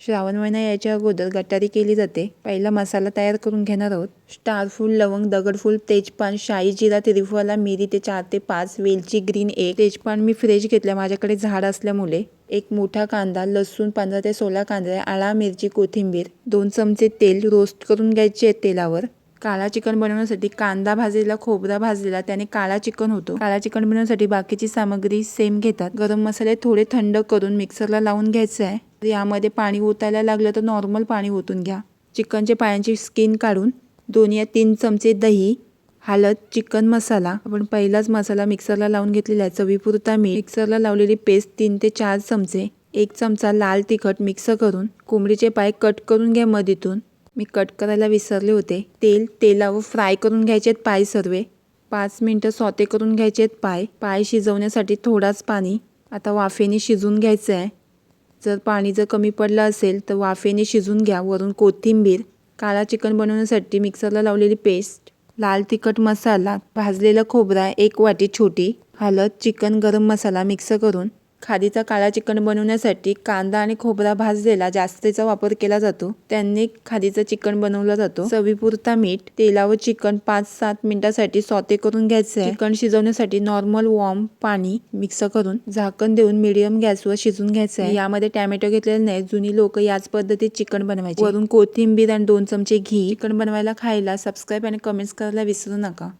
श्रावण महिना यायच्या अगोदर गटारी केली जाते. पहिला मसाला तयार करून घेणार आहोत. स्टारफूल लवंग दगडफूल तेजपान शाही जिरा त्रिफला मिरी ते चार ते पाच वेलची ग्रीन एक. तेजपान मी फ्रेश घेतल्या माझ्याकडे झाड असल्यामुळे. एक मोठा कांदा लसूण पंधरा ते सोळा कांदा आळा मिरची कोथिंबीर. दोन चमचे तेल रोस्ट करून घ्यायचे आहेत तेलावर. काळा चिकन बनवण्यासाठी कांदा भाजलेला खोबरा भाजलेला त्याने काळा चिकन होतो. काळा चिकन बनवण्यासाठी बाकीची सामग्री सेम घेतात. गरम मसाले थोडे थंड करून मिक्सरला लावून घ्यायचे आहे. यामध्ये पाणी ओतायला लागलं तर नॉर्मल पाणी ओतून घ्या. चिकनचे पायांची स्किन काढून दोन या तीन चमचे दही हळद चिकन मसाला आपण पहिलाच मसाला मिक्सरला लावून घेतलेला आहे चवीपुरता मीठ. मिक्सरला लावलेली पेस्ट तीन ते चार चमचे एक चमचा लाल तिखट मिक्स करून कोंबडीचे पाय कट करून घ्या मधीतून. मी कट करायला विसरले होते. तेल तेलावर फ्राय करून घ्यायचे आहेत पाय सर्वे. पाच मिनटं सॉते करून घ्यायचे आहेत पाय. पाय शिजवण्यासाठी थोडाच पाणी. आता वाफेने शिजवून घ्यायचं आहे. जर पाणी जर कमी पडलं असेल तर वाफेने शिजून घ्या. वरून कोथिंबीर काळा चिकन बनवण्यासाठी मिक्सरला लावलेली पेस्ट लाल तिखट मसाला भाजलेला खोबरा एक वाटी छोटी हळद चिकन गरम मसाला मिक्स करून खादीचा काळा चिकन बनवण्यासाठी कांदा आणि खोबरा भाजलेला जास्तीचा वापर केला जातो. त्यांनी खादीचं चिकन बनवलं जातो. चवीपुरता मीठ तेलावर चिकन पाच सात मिनिटासाठी सॉते करून घ्यायचं. आहे चिकन शिजवण्यासाठी नॉर्मल वॉर्म पाणी मिक्स करून झाकण देऊन मिडियम गॅसवर शिजून घ्यायचं. आहे यामध्ये टॅमॅटो घेतलेले नाही जुनी लोक याच पद्धतीत चिकन बनवायचे. वरून कोथिंबीर आणि दोन चमचे घी चिकन बनवायला खायला सबस्क्राईब आणि कमेंट्स करायला विसरू नका.